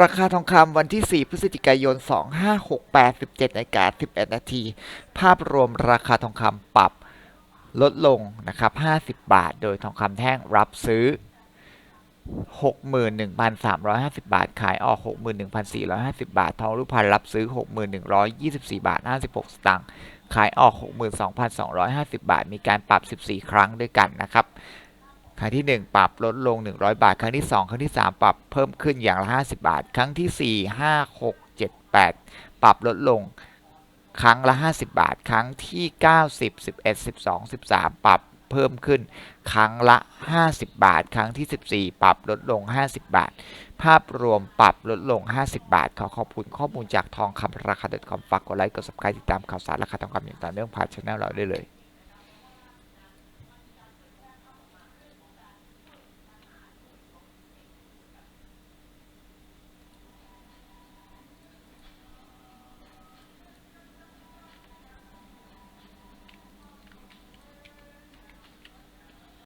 ราคาทองคำวันที่ 4 พฤศจิกายน 2568 17นาฬิกา11 นาที ภาพรวมราคาทองคำปรับลดลงนะครับ 50 บาท โดยทองคำแท่งรับซื้อ 61,350 บาท ขายออก 61,450 บาท ทองรูปพรรณรับซื้อ 61,124 บาท 56 สตางค์ ขายออก 62,250 บาท มีการปรับ 14 ครั้งด้วยกันนะครับ ครั้งที่ 1 ปรับลดลง 100 บาท ครั้งที่ 2 ครั้งที่ 3 ปรับเพิ่มขึ้นอย่างละ 50 บาท ครั้งที่ 4 5 6 7 8 ปรับลดลงครั้งละ 50 บาท ครั้งที่ 90 11 12 13 ปรับเพิ่มขึ้น ครั้งละ 50 บาท ครั้งที่ 14 ปรับลดลง 50 บาท ภาพรวมปรับลดลง 50 บาท ขอขอบคุณข้อมูลจากทองคำราคา .com ฝากกดไลค์ กด subscribe ติดตามข่าวสารราคาทองคำอย่างต่อเนื่องผ่านช่องเราได้เลย